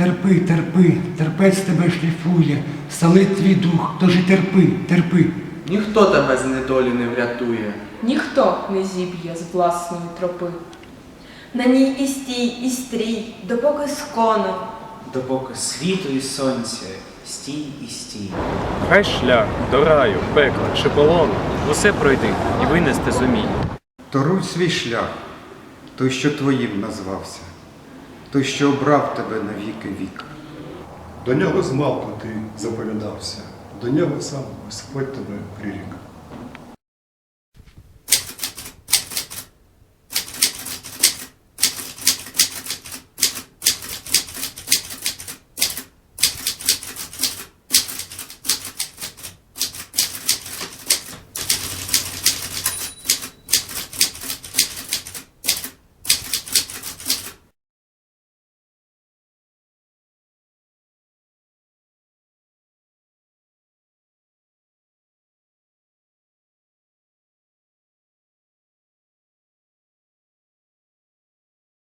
Терпи, терпи, терпець тебе шліфує, сталить твій дух, тож і терпи, терпи. Ніхто тебе з недолі не врятує. Ніхто не зіб'є з власної тропи. На ній і стій, і стрій, допоки скону. Допоки світу і сонця, стій і стій. Хай шлях до раю, пекла чи полону, усе пройди і винести зумій. Торуй свій шлях, той, що твоїм назвався, той, що обрав тебе на віки вік. До нього змалку ти заповідався, до нього сам Господь тебе прирік.